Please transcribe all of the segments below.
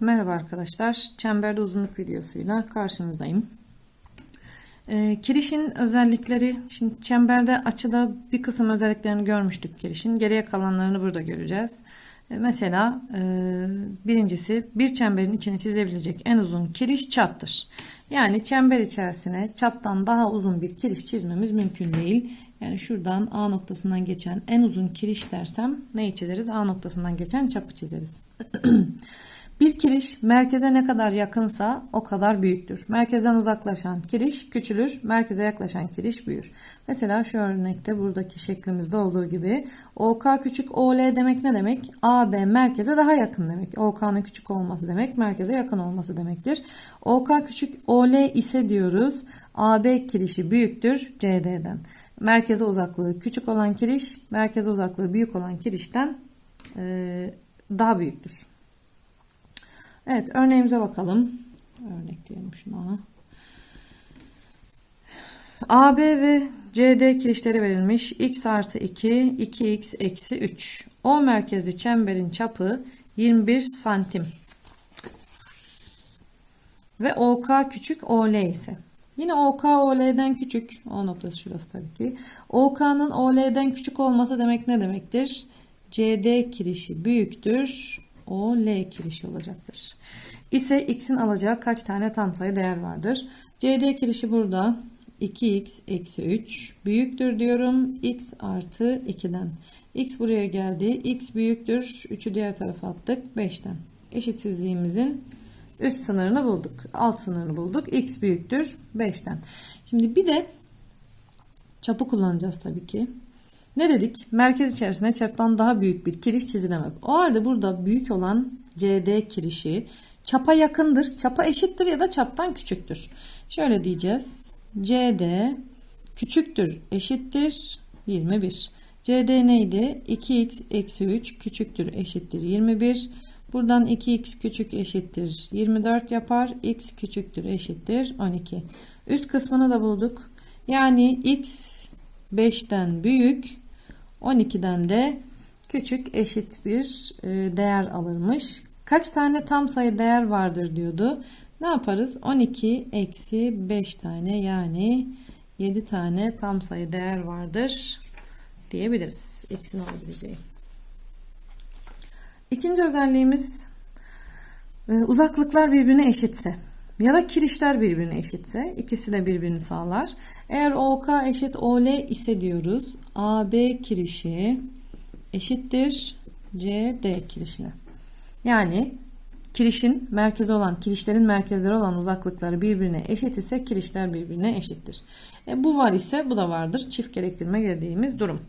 Merhaba arkadaşlar. Çemberde uzunluk videosuyla karşınızdayım. Ee, kirişin özellikleri, şimdi çemberde açıda bir kısım özelliklerini görmüştük kirişin. Geriye kalanlarını burada göreceğiz. Ee, mesela e, birincisi bir çemberin içine çizilebilecek en uzun kiriş çaptır. Yani çember içerisine çaptan daha uzun bir kiriş çizmemiz mümkün değil. Yani şuradan A noktasından geçen en uzun kiriş dersem neyi çizeriz? A noktasından geçen çapı çizeriz. Bir kiriş merkeze ne kadar yakınsa o kadar büyüktür. Merkezden uzaklaşan kiriş küçülür, merkeze yaklaşan kiriş büyür. Mesela şu örnekte buradaki şeklimizde olduğu gibi OK küçük OL demek ne demek? AB merkeze daha yakın demek. OK'nın küçük olması demek merkeze yakın olması demektir. OK küçük OL ise diyoruz AB kirişi büyüktür CD'den. Merkeze uzaklığı küçük olan kiriş merkeze uzaklığı büyük olan kirişten daha büyüktür. Evet örneğimize bakalım. Örnek diyelim şuna. AB ve CD kirişleri verilmiş. X artı 2, 2x eksi 3. O merkezli çemberin çapı 21 santim. Ve OK küçük OL ise. Yine OK OL'den küçük. O noktası şurası tabii ki. OK'nın OL'den küçük olması demek ne demektir? CD kirişi büyüktür. O L kirişi olacaktır. İse x'in alacağı kaç tane tam sayı değer vardır? CD kirişi burada 2x eksi 3 büyüktür diyorum. x artı 2'den. x buraya geldi. x büyüktür. 3'ü diğer tarafa attık. 5'ten. Eşitsizliğimizin üst sınırını bulduk. Alt sınırını bulduk. x büyüktür 5'ten. Şimdi bir de çapı kullanacağız tabii ki. Ne dedik? Merkez içerisine çaptan daha büyük bir kiriş çizilemez. O halde burada büyük olan CD kirişi çapa yakındır, çapa eşittir ya da çaptan küçüktür. Şöyle diyeceğiz. CD küçüktür, eşittir 21. CD neydi? 2x eksi 3 küçüktür, eşittir 21. Buradan 2x küçük eşittir 24 yapar. x küçüktür, eşittir 12. Üst kısmını da bulduk. Yani x 5'ten büyük 12'den de küçük eşit bir e, değer alırmış. Kaç tane tam sayı değer vardır diyordu. Ne yaparız? 12 eksi 5 tane yani 7 tane tam sayı değer vardır diyebiliriz. X'in olabileceği. İkinci özelliğimiz e, uzaklıklar birbirine eşitse ya da kirişler birbirine eşitse ikisi de birbirini sağlar. Eğer OK eşit OL ise diyoruz AB kirişi eşittir CD kirişine. Yani kirişin merkezi olan, kirişlerin merkezleri olan uzaklıkları birbirine eşit ise kirişler birbirine eşittir. E, bu var ise bu da vardır. Çift gerektirme dediğimiz durum.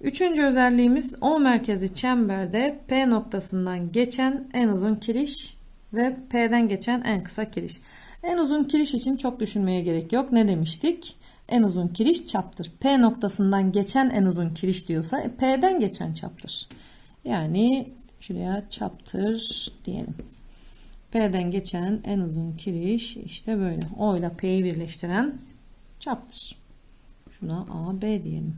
Üçüncü özelliğimiz O merkezi çemberde P noktasından geçen en uzun kiriş ve P'den geçen en kısa kiriş. En uzun kiriş için çok düşünmeye gerek yok. Ne demiştik? En uzun kiriş çaptır. P noktasından geçen en uzun kiriş diyorsa e, P'den geçen çaptır. Yani şuraya çaptır diyelim. P'den geçen en uzun kiriş işte böyle. O ile P'yi birleştiren çaptır. Şuna A, B diyelim.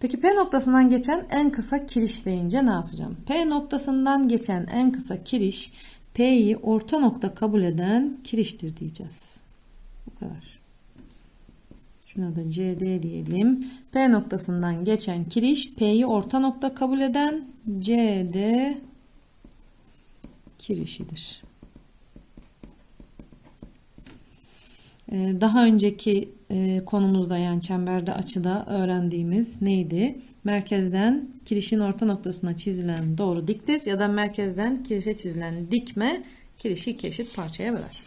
Peki P noktasından geçen en kısa kiriş deyince ne yapacağım? P noktasından geçen en kısa kiriş P'yi orta nokta kabul eden kiriştir diyeceğiz. Bu kadar. Şuna da CD diyelim. P noktasından geçen kiriş P'yi orta nokta kabul eden CD kirişidir. Daha önceki e, konumuzda yani çemberde açıda öğrendiğimiz neydi? Merkezden kirişin orta noktasına çizilen doğru diktir ya da merkezden kirişe çizilen dikme kirişi iki eşit parçaya böler.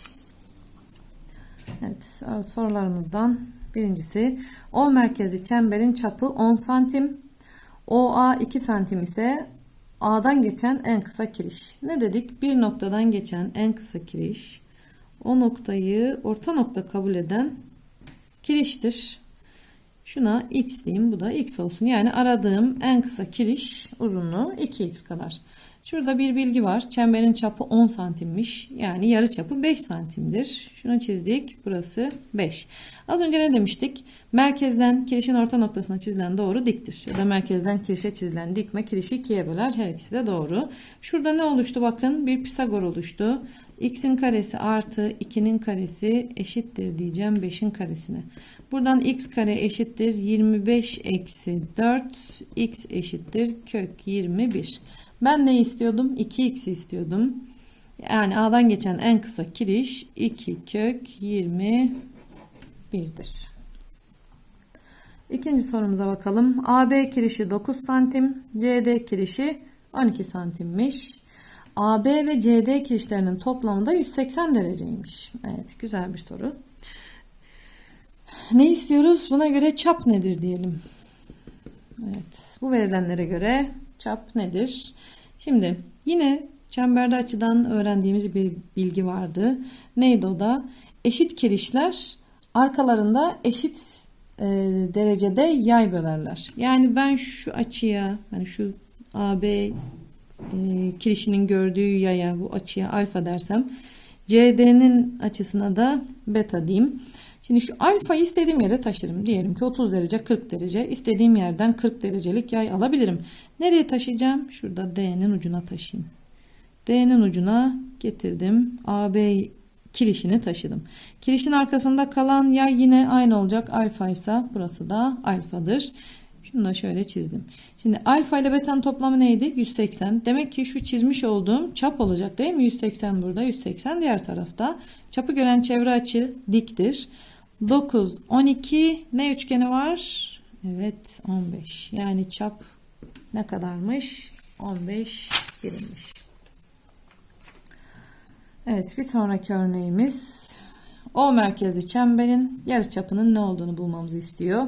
Evet sorularımızdan birincisi O merkezi çemberin çapı 10 santim OA 2 santim ise A'dan geçen en kısa kiriş. Ne dedik? Bir noktadan geçen en kısa kiriş o noktayı orta nokta kabul eden kiriştir. Şuna x diyeyim bu da x olsun. Yani aradığım en kısa kiriş uzunluğu 2x kadar. Şurada bir bilgi var. Çemberin çapı 10 santimmiş. Yani yarı çapı 5 santimdir. Şunu çizdik. Burası 5. Az önce ne demiştik? Merkezden kirişin orta noktasına çizilen doğru diktir. Ya da merkezden kirişe çizilen dikme kirişi ikiye böler. Her ikisi de doğru. Şurada ne oluştu? Bakın bir Pisagor oluştu. X'in karesi artı 2'nin karesi eşittir diyeceğim 5'in karesine. Buradan x kare eşittir 25 eksi 4 x eşittir kök 21. Ben ne istiyordum? 2x istiyordum. Yani A'dan geçen en kısa kiriş 2 kök 21'dir. İkinci sorumuza bakalım. AB kirişi 9 santim, CD kirişi 12 santimmiş. AB ve CD kirişlerinin toplamı da 180 dereceymiş. Evet, güzel bir soru. Ne istiyoruz? Buna göre çap nedir diyelim. Evet, bu verilenlere göre çap nedir? Şimdi yine çemberde açıdan öğrendiğimiz bir bilgi vardı. Neydi o da? Eşit kirişler arkalarında eşit e, derecede yay bölerler. Yani ben şu açıya, hani şu AB e, kirişinin gördüğü yaya bu açıya alfa dersem CD'nin açısına da beta diyeyim. Şimdi şu alfayı istediğim yere taşırım. Diyelim ki 30 derece 40 derece. İstediğim yerden 40 derecelik yay alabilirim. Nereye taşıyacağım? Şurada D'nin ucuna taşıyayım. D'nin ucuna getirdim. AB kirişini taşıdım. Kirişin arkasında kalan yay yine aynı olacak. Alfa ise burası da alfadır. Şunu da şöyle çizdim. Şimdi alfa ile beta'nın toplamı neydi? 180. Demek ki şu çizmiş olduğum çap olacak değil mi? 180 burada, 180 diğer tarafta. Çapı gören çevre açı diktir. 9, 12 ne üçgeni var? Evet 15. Yani çap ne kadarmış? 15 birimmiş. Evet bir sonraki örneğimiz O merkezli çemberin yarıçapının ne olduğunu bulmamızı istiyor.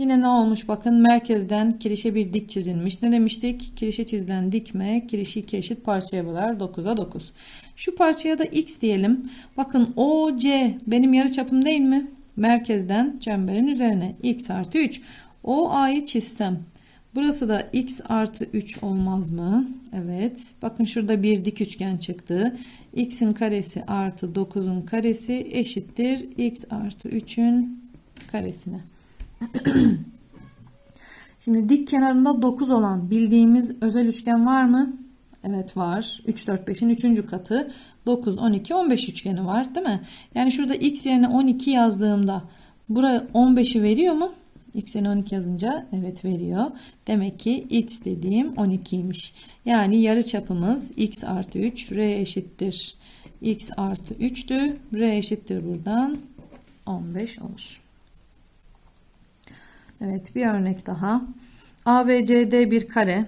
Yine ne olmuş bakın merkezden kirişe bir dik çizilmiş. Ne demiştik? Kirişe çizilen dikme kirişi iki eşit parçaya böler 9'a 9. Şu parçaya da x diyelim. Bakın OC benim yarıçapım değil mi? Merkezden çemberin üzerine x artı 3. OA'yı çizsem Burası da x artı 3 olmaz mı? Evet. Bakın şurada bir dik üçgen çıktı. x'in karesi artı 9'un karesi eşittir. x artı 3'ün karesine. Şimdi dik kenarında 9 olan bildiğimiz özel üçgen var mı? Evet var. 3, 4, 5'in 3. katı 9, 12, 15 üçgeni var değil mi? Yani şurada x yerine 12 yazdığımda buraya 15'i veriyor mu? X yerine 12 yazınca evet veriyor. Demek ki x dediğim 12'ymiş. Yani yarı çapımız x artı 3 r eşittir. x artı 3'tü. r eşittir buradan 15 olur. Evet bir örnek daha. ABCD bir kare.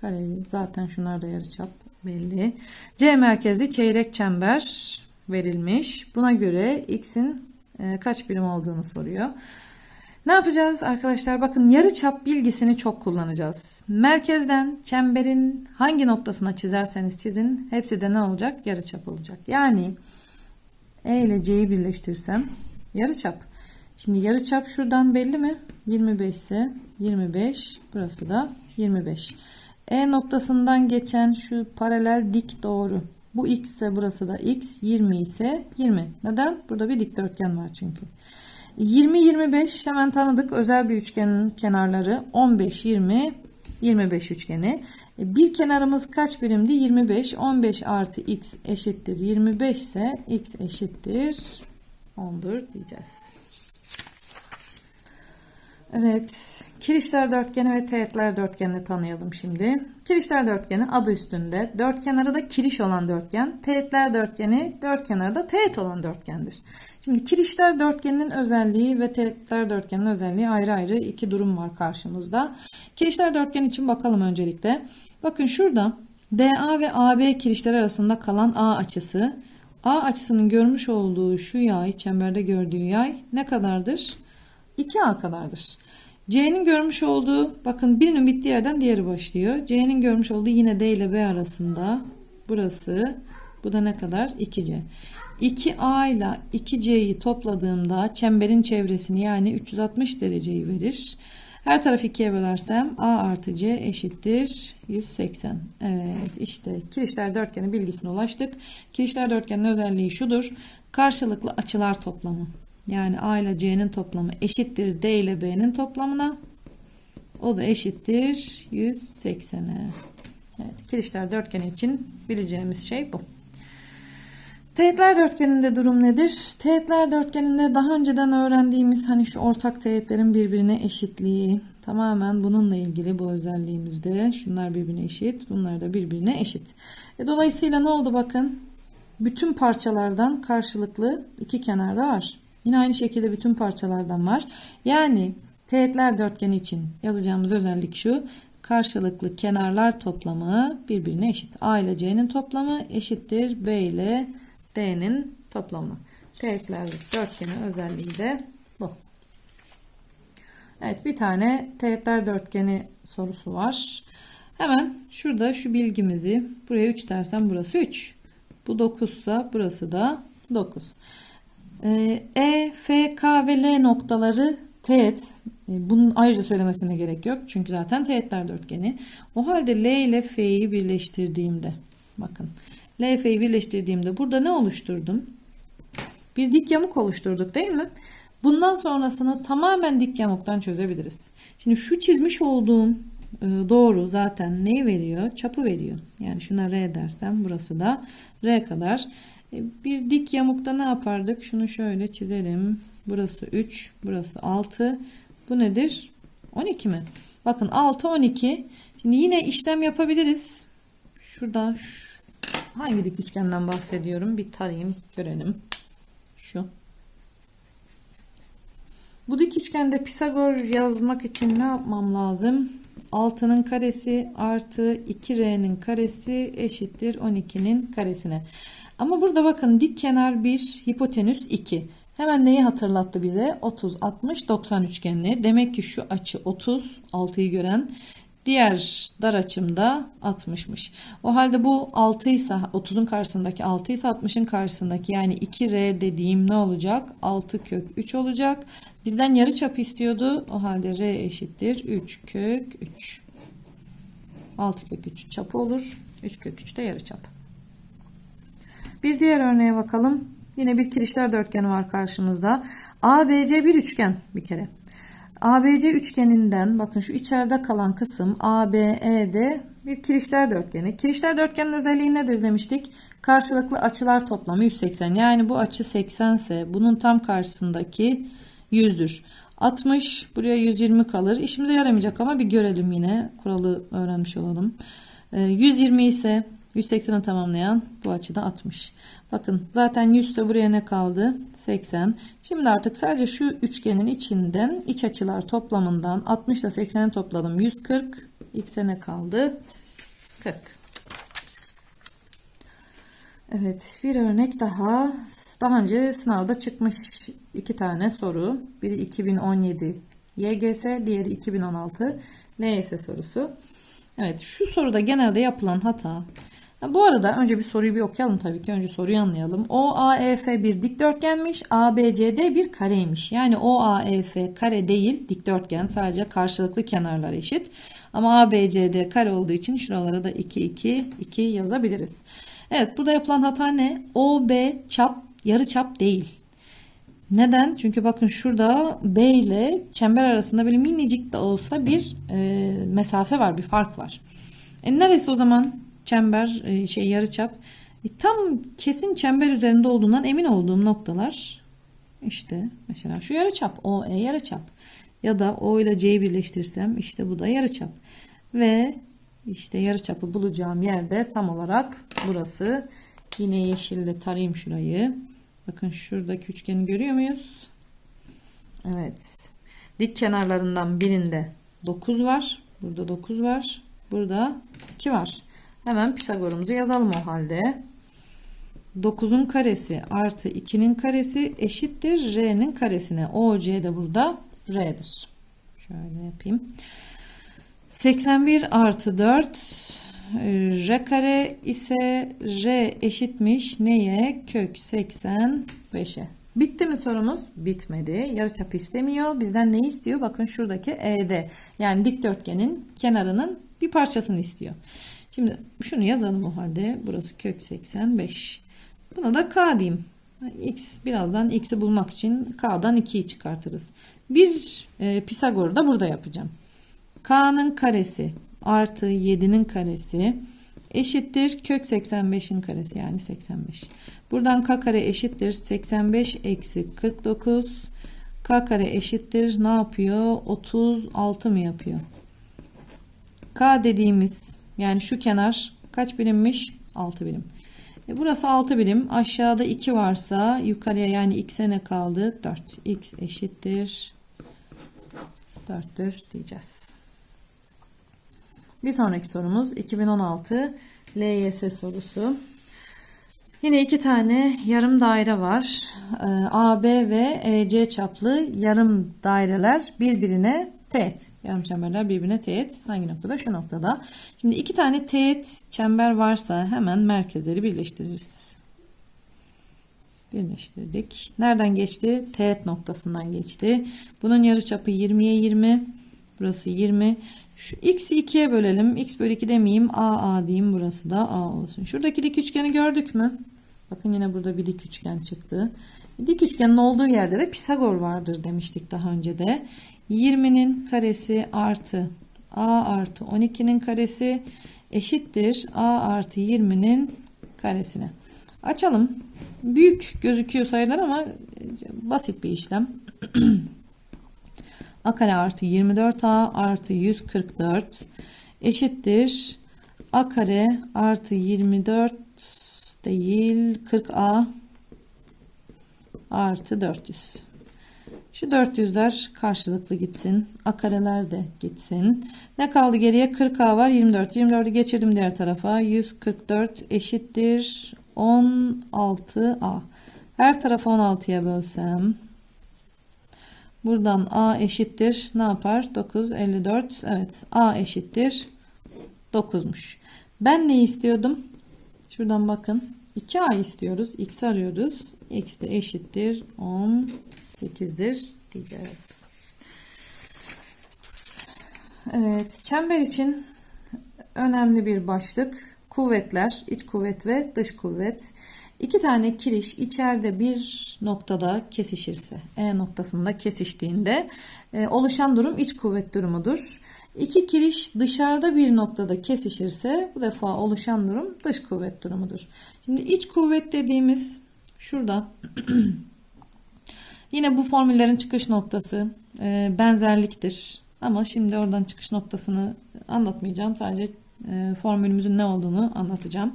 Kareyi zaten şunlar da yarıçap belli. C merkezli çeyrek çember verilmiş. Buna göre x'in e, kaç birim olduğunu soruyor. Ne yapacağız arkadaşlar? Bakın yarıçap bilgisini çok kullanacağız. Merkezden çemberin hangi noktasına çizerseniz çizin hepsi de ne olacak? Yarıçap olacak. Yani E ile C'yi birleştirsem yarıçap. Şimdi yarıçap şuradan belli mi? 25 ise 25 burası da 25. E noktasından geçen şu paralel dik doğru. Bu x ise burası da x 20 ise 20. Neden? Burada bir dikdörtgen var çünkü. 20-25 hemen tanıdık özel bir üçgenin kenarları 15-20 25 üçgeni. E, bir kenarımız kaç birimdi? 25. 15 artı x eşittir 25 ise x eşittir 10'dur diyeceğiz. Evet. Kirişler dörtgeni ve teğetler dörtgenini tanıyalım şimdi. Kirişler dörtgeni adı üstünde. Dört kenarı da kiriş olan dörtgen. Teğetler dörtgeni dört kenarı da teğet olan dörtgendir. Şimdi kirişler dörtgeninin özelliği ve teğetler dörtgeninin özelliği ayrı ayrı iki durum var karşımızda. Kirişler dörtgen için bakalım öncelikle. Bakın şurada DA ve AB kirişler arasında kalan A açısı. A açısının görmüş olduğu şu yay, çemberde gördüğü yay ne kadardır? 2A kadardır. C'nin görmüş olduğu bakın birinin bittiği yerden diğeri başlıyor. C'nin görmüş olduğu yine D ile B arasında burası. Bu da ne kadar? 2C. 2A ile 2C'yi topladığımda çemberin çevresini yani 360 dereceyi verir. Her tarafı 2'ye bölersem A artı C eşittir 180. Evet işte kirişler dörtgeni bilgisine ulaştık. Kirişler dörtgenin özelliği şudur. Karşılıklı açılar toplamı. Yani A ile C'nin toplamı eşittir D ile B'nin toplamına. O da eşittir 180'e. Evet, kirişler dörtgeni için bileceğimiz şey bu. Teğetler dörtgeninde durum nedir? Teğetler dörtgeninde daha önceden öğrendiğimiz hani şu ortak teğetlerin birbirine eşitliği tamamen bununla ilgili bu özelliğimizde. Şunlar birbirine eşit, bunlar da birbirine eşit. E, dolayısıyla ne oldu bakın? Bütün parçalardan karşılıklı iki kenarda var. Yine aynı şekilde bütün parçalardan var. Yani teğetler dörtgeni için yazacağımız özellik şu. Karşılıklı kenarlar toplamı birbirine eşit. A ile C'nin toplamı eşittir B ile D'nin toplamı. Teğetler dörtgeni özelliği de bu. Evet bir tane teğetler dörtgeni sorusu var. Hemen şurada şu bilgimizi buraya 3 dersem burası 3. Bu 9 ise burası da 9. Ee, E, F, K ve L noktaları teğet. E, Bunun ayrıca söylemesine gerek yok. Çünkü zaten teğetler dörtgeni. O halde L ile F'yi birleştirdiğimde bakın L, F'yi birleştirdiğimde burada ne oluşturdum? Bir dik yamuk oluşturduk değil mi? Bundan sonrasını tamamen dik yamuktan çözebiliriz. Şimdi şu çizmiş olduğum e, doğru zaten neyi veriyor? Çapı veriyor. Yani şuna R dersem burası da R kadar. E, Bir dik yamukta ne yapardık? Şunu şöyle çizelim. Burası 3, burası 6. Bu nedir? 12 mi? Bakın 6, 12. Şimdi yine işlem yapabiliriz. Şurada şu- hangi dik üçgenden bahsediyorum? Bir tarayayım, görelim. Şu. Bu dik üçgende Pisagor yazmak için ne yapmam lazım? 6'nın karesi artı 2R'nin karesi eşittir 12'nin karesine. Ama burada bakın dik kenar 1, hipotenüs 2. Hemen neyi hatırlattı bize? 30, 60, 90 üçgenli. Demek ki şu açı 30, 6'yı gören. Diğer dar açımda 60'mış. O halde bu 6 ise 30'un karşısındaki 6 ise 60'ın karşısındaki yani 2R dediğim ne olacak? 6 kök 3 olacak. Bizden yarı çap istiyordu. O halde R eşittir 3 kök 3. 6 kök 3 çapı olur. 3 kök 3 de yarı çap. Bir diğer örneğe bakalım. Yine bir kirişler dörtgeni var karşımızda. ABC bir üçgen bir kere. ABC üçgeninden bakın şu içeride kalan kısım ABE'de bir kirişler dörtgeni. Kirişler dörtgenin özelliği nedir demiştik? Karşılıklı açılar toplamı 180. Yani bu açı 80 ise bunun tam karşısındaki 100'dür. 60 buraya 120 kalır. İşimize yaramayacak ama bir görelim yine. Kuralı öğrenmiş olalım. Ee, 120 ise 180'i tamamlayan bu açıda 60. Bakın zaten 100 ise buraya ne kaldı? 80. Şimdi artık sadece şu üçgenin içinden iç açılar toplamından 60 ile 80'i topladım. 140. X'e ne kaldı? 40. Evet bir örnek daha. Daha önce sınavda çıkmış iki tane soru. Biri 2017 YGS, diğeri 2016 LYS sorusu. Evet şu soruda genelde yapılan hata. Bu arada önce bir soruyu bir okuyalım tabii ki. Önce soruyu anlayalım. OAEF bir dikdörtgenmiş. ABCD bir kareymiş. Yani OAEF kare değil dikdörtgen. Sadece karşılıklı kenarlar eşit. Ama ABCD kare olduğu için şuralara da 2 2 2 yazabiliriz. Evet burada yapılan hata ne? OB çap yarı çap değil. Neden? Çünkü bakın şurada B ile çember arasında böyle minicik de olsa bir e, mesafe var, bir fark var. E neresi o zaman çember e, şey yarıçap? E, tam kesin çember üzerinde olduğundan emin olduğum noktalar işte mesela şu yarıçap, O E yarıçap ya da O ile C'yi birleştirsem işte bu da yarıçap. Ve işte yarıçapı bulacağım yerde tam olarak burası. Yine yeşille tarayayım şurayı. Bakın şuradaki üçgeni görüyor muyuz? Evet. Dik kenarlarından birinde 9 var. Burada 9 var. Burada 2 var. Hemen Pisagor'umuzu yazalım o halde. 9'un karesi artı 2'nin karesi eşittir R'nin karesine. OC de burada R'dir. Şöyle yapayım. 81 artı 4 R kare ise R eşitmiş neye? Kök 85'e. Bitti mi sorumuz? Bitmedi. Yarıçapı istemiyor. Bizden ne istiyor? Bakın şuradaki ED. Yani dikdörtgenin kenarının bir parçasını istiyor. Şimdi şunu yazalım o halde. Burası kök 85. Buna da K diyeyim. X birazdan X'i bulmak için K'dan 2'yi çıkartırız. Bir e, Pisagor'u da burada yapacağım. K'nın karesi artı 7'nin karesi eşittir kök 85'in karesi yani 85. Buradan k kare eşittir 85 eksi 49. K kare eşittir ne yapıyor? 36 mı yapıyor? K dediğimiz yani şu kenar kaç birimmiş? 6 birim. E burası 6 birim. Aşağıda 2 varsa yukarıya yani x'e ne kaldı? 4. x eşittir 4'tür diyeceğiz. Bir sonraki sorumuz 2016 LYS sorusu. Yine iki tane yarım daire var. Ee, AB ve EC çaplı yarım daireler birbirine teğet. Yarım çemberler birbirine teğet. Hangi noktada? Şu noktada. Şimdi iki tane teğet çember varsa hemen merkezleri birleştiririz. Birleştirdik. Nereden geçti? Teğet noktasından geçti. Bunun yarıçapı 20'ye 20. Burası 20. Şu x'i 2'ye bölelim. x bölü 2 demeyeyim. a a diyeyim. Burası da a olsun. Şuradaki dik üçgeni gördük mü? Bakın yine burada bir dik üçgen çıktı. Dik üçgenin olduğu yerde de Pisagor vardır demiştik daha önce de. 20'nin karesi artı a artı 12'nin karesi eşittir a artı 20'nin karesine. Açalım. Büyük gözüküyor sayılar ama basit bir işlem. a kare artı 24a artı 144 eşittir a kare artı 24 değil 40a artı 400. Şu 400'ler karşılıklı gitsin. A kareler de gitsin. Ne kaldı geriye? 40A var 24. 24'ü geçirdim diğer tarafa. 144 eşittir 16A. Her tarafı 16'ya bölsem. Buradan A eşittir. Ne yapar? 9, 54. Evet. A eşittir. 9'muş. Ben ne istiyordum? Şuradan bakın. 2A istiyoruz. X arıyoruz. X de eşittir 18'dir diyeceğiz. Evet. Çember için önemli bir başlık. Kuvvetler, iç kuvvet ve dış kuvvet. İki tane kiriş içeride bir noktada kesişirse, E noktasında kesiştiğinde e, oluşan durum iç kuvvet durumudur. İki kiriş dışarıda bir noktada kesişirse bu defa oluşan durum dış kuvvet durumudur. Şimdi iç kuvvet dediğimiz şurada yine bu formüllerin çıkış noktası e, benzerliktir. Ama şimdi oradan çıkış noktasını anlatmayacağım. Sadece e, formülümüzün ne olduğunu anlatacağım.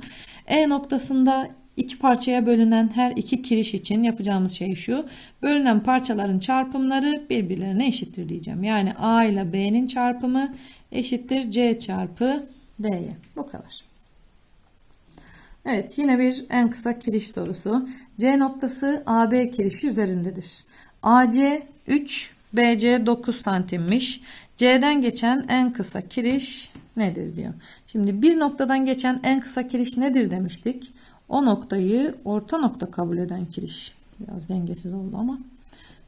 E noktasında iki parçaya bölünen her iki kiriş için yapacağımız şey şu. Bölünen parçaların çarpımları birbirlerine eşittir diyeceğim. Yani A ile B'nin çarpımı eşittir C çarpı D'ye. Bu kadar. Evet yine bir en kısa kiriş sorusu. C noktası AB kirişi üzerindedir. AC 3, BC 9 santimmiş. C'den geçen en kısa kiriş nedir diyor. Şimdi bir noktadan geçen en kısa kiriş nedir demiştik. O noktayı orta nokta kabul eden kiriş. Biraz dengesiz oldu ama.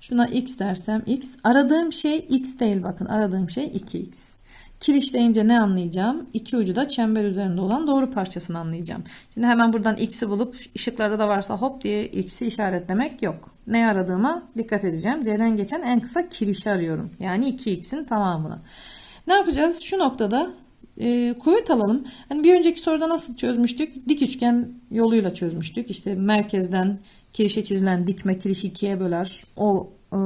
Şuna x dersem x. Aradığım şey x değil bakın. Aradığım şey 2x. Kiriş deyince ne anlayacağım? İki ucu da çember üzerinde olan doğru parçasını anlayacağım. Şimdi hemen buradan x'i bulup ışıklarda da varsa hop diye x'i işaretlemek yok. Ne aradığıma dikkat edeceğim. C'den geçen en kısa kirişi arıyorum. Yani 2x'in tamamını. Ne yapacağız? Şu noktada e, kuvvet alalım. Hani bir önceki soruda nasıl çözmüştük? Dik üçgen yoluyla çözmüştük. İşte merkezden kirişe çizilen dikme kirişi ikiye böler. O e,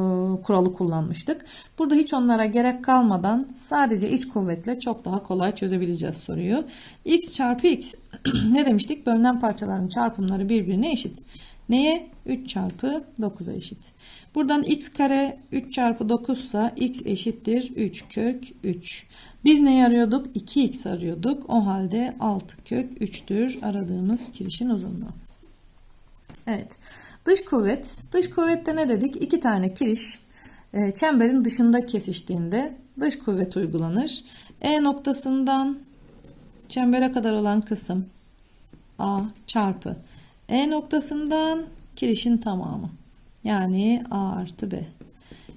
kuralı kullanmıştık. Burada hiç onlara gerek kalmadan sadece iç kuvvetle çok daha kolay çözebileceğiz soruyu. x çarpı x ne demiştik? Bölünen parçaların çarpımları birbirine eşit. Neye? 3 çarpı 9'a eşit. Buradan x kare 3 çarpı 9 ise x eşittir 3 kök 3. Biz ne arıyorduk? 2x arıyorduk. O halde 6 kök 3'tür aradığımız kirişin uzunluğu. Evet. Dış kuvvet. Dış kuvvette ne dedik? İki tane kiriş e, çemberin dışında kesiştiğinde dış kuvvet uygulanır. E noktasından çembere kadar olan kısım A çarpı E noktasından kirişin tamamı. Yani A artı B.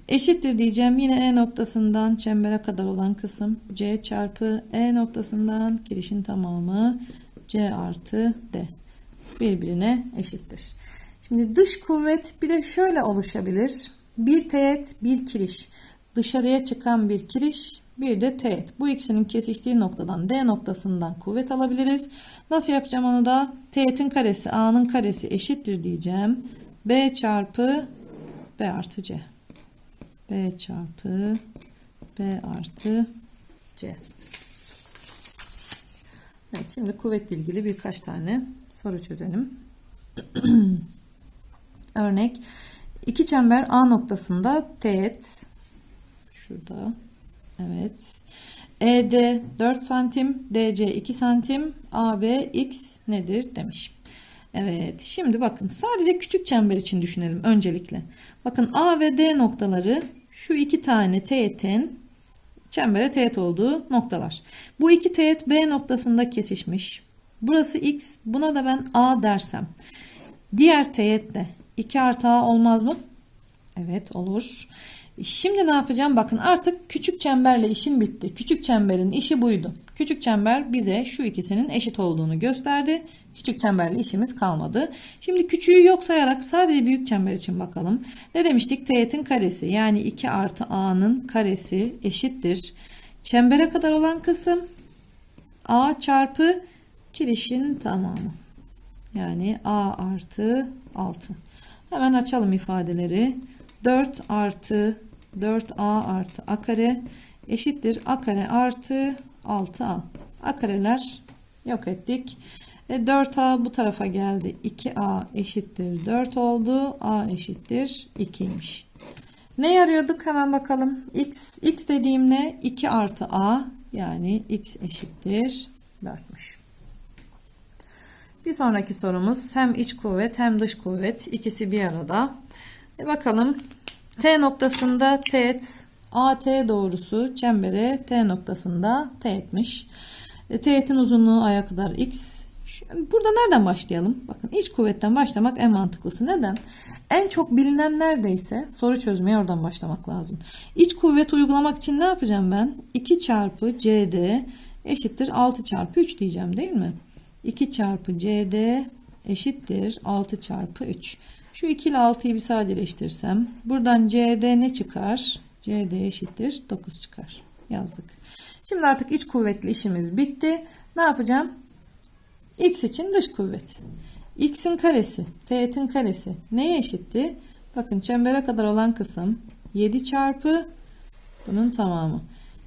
Eşittir diyeceğim. Yine E noktasından çembere kadar olan kısım C çarpı E noktasından girişin tamamı C artı D. Birbirine eşittir. Şimdi dış kuvvet bir de şöyle oluşabilir. Bir teğet, bir kiriş. Dışarıya çıkan bir kiriş, bir de teğet. Bu ikisinin kesiştiği noktadan D noktasından kuvvet alabiliriz. Nasıl yapacağım onu da? Teğetin karesi, A'nın karesi eşittir diyeceğim. B çarpı B artı C. B çarpı B artı C. Evet şimdi kuvvetle ilgili birkaç tane soru çözelim. Örnek iki çember A noktasında teğet şurada evet ED 4 santim DC 2 santim AB X nedir demiş. Evet şimdi bakın sadece küçük çember için düşünelim öncelikle. Bakın A ve D noktaları şu iki tane teğetin çembere teğet olduğu noktalar. Bu iki teğet B noktasında kesişmiş. Burası X buna da ben A dersem. Diğer teğet de 2 artı A olmaz mı? Evet olur. Şimdi ne yapacağım? Bakın artık küçük çemberle işim bitti. Küçük çemberin işi buydu. Küçük çember bize şu ikisinin eşit olduğunu gösterdi. Küçük çemberle işimiz kalmadı. Şimdi küçüğü yok sayarak sadece büyük çember için bakalım. Ne demiştik? Teğetin karesi yani 2 artı a'nın karesi eşittir. Çembere kadar olan kısım a çarpı kirişin tamamı. Yani a artı 6. Hemen açalım ifadeleri. 4 artı 4a artı a kare eşittir a kare artı 6a. a kareler yok ettik. E 4a bu tarafa geldi. 2a eşittir 4 oldu. a eşittir 2'ymiş. Ne yarıyorduk hemen bakalım. x, x dediğim ne? 2 artı a yani x eşittir 4'müş. Bir sonraki sorumuz hem iç kuvvet hem dış kuvvet ikisi bir arada. E bakalım T noktasında teğet AT doğrusu çembere T noktasında teğetmiş. E, teğetin uzunluğu aya kadar x. Burada nereden başlayalım? Bakın iç kuvvetten başlamak en mantıklısı. Neden? En çok bilinen neredeyse soru çözmeye oradan başlamak lazım. İç kuvvet uygulamak için ne yapacağım ben? 2 çarpı CD eşittir 6 çarpı 3 diyeceğim değil mi? 2 çarpı CD eşittir 6 çarpı 3. Şu 2 ile 6'yı bir sadeleştirsem buradan CD ne çıkar? CD eşittir 9 çıkar. Yazdık. Şimdi artık iç kuvvetli işimiz bitti. Ne yapacağım? X için dış kuvvet. X'in karesi, teğetin karesi neye eşitti? Bakın çembere kadar olan kısım 7 çarpı bunun tamamı.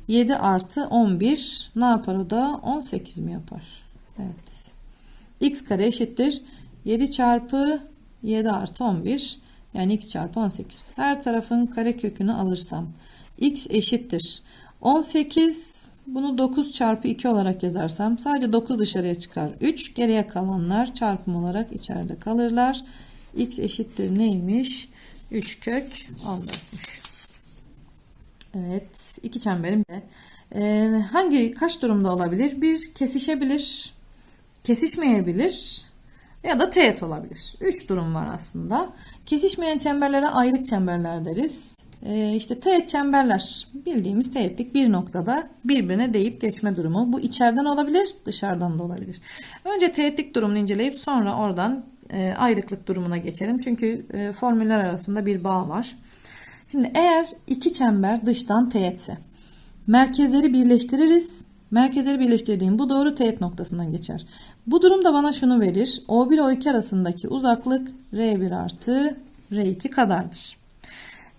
7 artı 11 ne yapar o da? 18 mi yapar? Evet. X kare eşittir. 7 çarpı 7 artı 11 yani x çarpı 18. Her tarafın kare kökünü alırsam x eşittir. 18 bunu 9 çarpı 2 olarak yazarsam sadece 9 dışarıya çıkar. 3 geriye kalanlar çarpım olarak içeride kalırlar. x eşittir neymiş? 3 kök 14'müş. Evet iki çemberim de. Ee, hangi kaç durumda olabilir? Bir kesişebilir, kesişmeyebilir ya da teğet olabilir. Üç durum var aslında. Kesişmeyen çemberlere ayrık çemberler deriz. Ee, işte teğet çemberler bildiğimiz teğetlik bir noktada birbirine değip geçme durumu. Bu içeriden olabilir dışarıdan da olabilir. Önce teğetlik durumunu inceleyip sonra oradan e, ayrıklık durumuna geçelim. Çünkü e, formüller arasında bir bağ var. Şimdi eğer iki çember dıştan teğetse merkezleri birleştiririz. Merkezleri birleştirdiğim bu doğru teğet noktasından geçer. Bu durumda bana şunu verir. O1 O2 arasındaki uzaklık R1 artı R2 kadardır.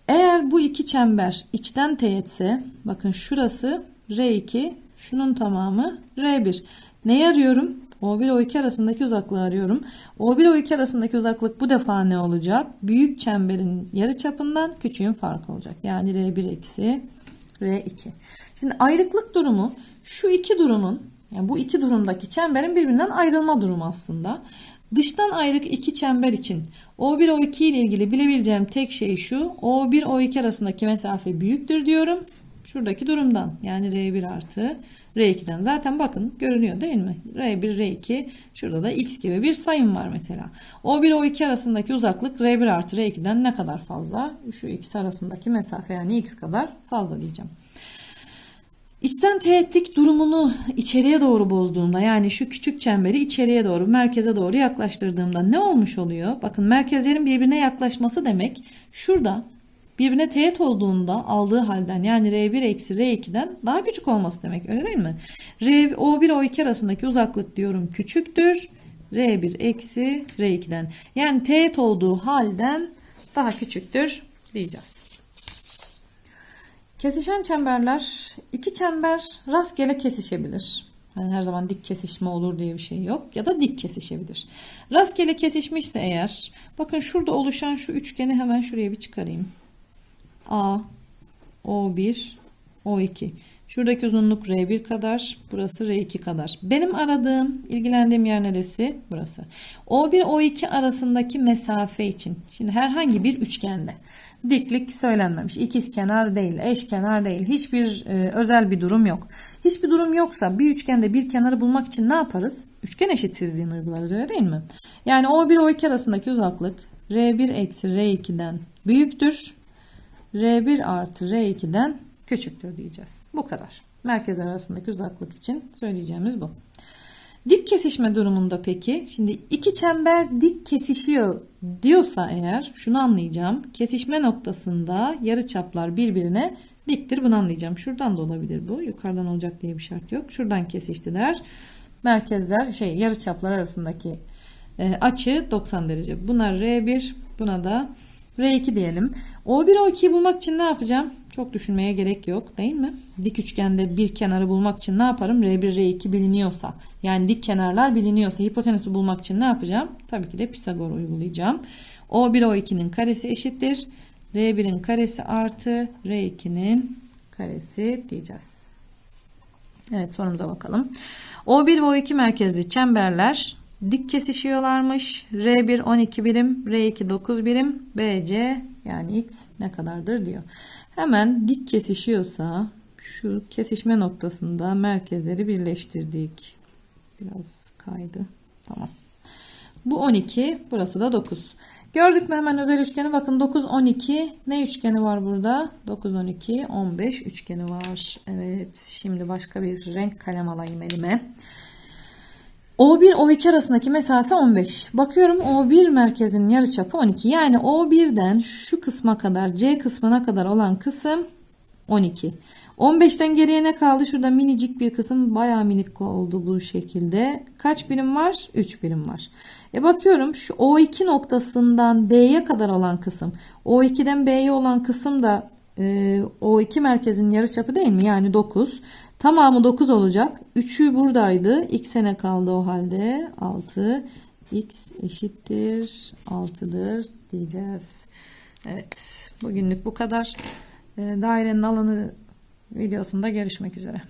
Eğer bu iki çember içten teğetse bakın şurası R2 şunun tamamı R1. Neyi arıyorum? O1 O2 arasındaki uzaklığı arıyorum. O1 O2 arasındaki uzaklık bu defa ne olacak? Büyük çemberin yarı çapından küçüğün farkı olacak. Yani R1 eksi R2. Şimdi ayrıklık durumu şu iki durumun yani bu iki durumdaki çemberin birbirinden ayrılma durumu aslında. Dıştan ayrık iki çember için O1 O2 ile ilgili bilebileceğim tek şey şu. O1 O2 arasındaki mesafe büyüktür diyorum. Şuradaki durumdan yani R1 artı R2'den. Zaten bakın görünüyor değil mi? R1, R2 şurada da X gibi bir sayım var mesela. O1, O2 arasındaki uzaklık R1 artı R2'den ne kadar fazla? Şu ikisi arasındaki mesafe yani X kadar fazla diyeceğim. İçten teğetlik durumunu içeriye doğru bozduğumda yani şu küçük çemberi içeriye doğru merkeze doğru yaklaştırdığımda ne olmuş oluyor? Bakın merkezlerin birbirine yaklaşması demek şurada birbirine teğet olduğunda aldığı halden yani R1 eksi R2'den daha küçük olması demek öyle değil mi? R, O1 O2 arasındaki uzaklık diyorum küçüktür. R1 eksi R2'den yani teğet olduğu halden daha küçüktür diyeceğiz. Kesişen çemberler iki çember rastgele kesişebilir. Yani her zaman dik kesişme olur diye bir şey yok. Ya da dik kesişebilir. Rastgele kesişmişse eğer bakın şurada oluşan şu üçgeni hemen şuraya bir çıkarayım. A, O1, O2. Şuradaki uzunluk R1 kadar, burası R2 kadar. Benim aradığım, ilgilendiğim yer neresi? Burası. O1, O2 arasındaki mesafe için. Şimdi herhangi bir üçgende diklik söylenmemiş. İkiz kenar değil, eş kenar değil. Hiçbir e, özel bir durum yok. Hiçbir durum yoksa bir üçgende bir kenarı bulmak için ne yaparız? Üçgen eşitsizliğini uygularız öyle değil mi? Yani O1 O2 arasındaki uzaklık R1 eksi R2'den büyüktür. R1 artı R2'den küçüktür diyeceğiz. Bu kadar. Merkezler arasındaki uzaklık için söyleyeceğimiz bu. Dik kesişme durumunda peki şimdi iki çember dik kesişiyor diyorsa eğer şunu anlayacağım. Kesişme noktasında yarı çaplar birbirine diktir bunu anlayacağım. Şuradan da olabilir bu. Yukarıdan olacak diye bir şart yok. Şuradan kesiştiler. Merkezler şey yarı çaplar arasındaki e, açı 90 derece. Bunlar R1 buna da R2 diyelim. O1 O2'yi bulmak için ne yapacağım? Çok düşünmeye gerek yok değil mi? Dik üçgende bir kenarı bulmak için ne yaparım? R1, R2 biliniyorsa yani dik kenarlar biliniyorsa hipotenüsü bulmak için ne yapacağım? Tabii ki de Pisagor uygulayacağım. O1 O2'nin karesi eşittir. R1'in karesi artı R2'nin karesi diyeceğiz. Evet sorumuza bakalım. O1 ve O2 merkezli çemberler dik kesişiyorlarmış. R1 12 birim, R2 9 birim, BC yani X ne kadardır diyor. Hemen dik kesişiyorsa şu kesişme noktasında merkezleri birleştirdik. Biraz kaydı. Tamam. Bu 12, burası da 9. Gördük mü hemen özel üçgeni? Bakın 9, 12. Ne üçgeni var burada? 9, 12, 15 üçgeni var. Evet, şimdi başka bir renk kalem alayım elime. O1 O2 arasındaki mesafe 15. Bakıyorum O1 merkezinin yarıçapı 12. Yani O1'den şu kısma kadar C kısmına kadar olan kısım 12. 15'ten geriye ne kaldı? Şurada minicik bir kısım bayağı minik oldu bu şekilde. Kaç birim var? 3 birim var. E bakıyorum şu O2 noktasından B'ye kadar olan kısım. O2'den B'ye olan kısım da e, O2 merkezinin yarıçapı değil mi? Yani 9. Tamamı 9 olacak. 3'ü buradaydı. X'e kaldı o halde? 6. X eşittir 6'dır diyeceğiz. Evet. Bugünlük bu kadar. E, dairenin alanı videosunda görüşmek üzere.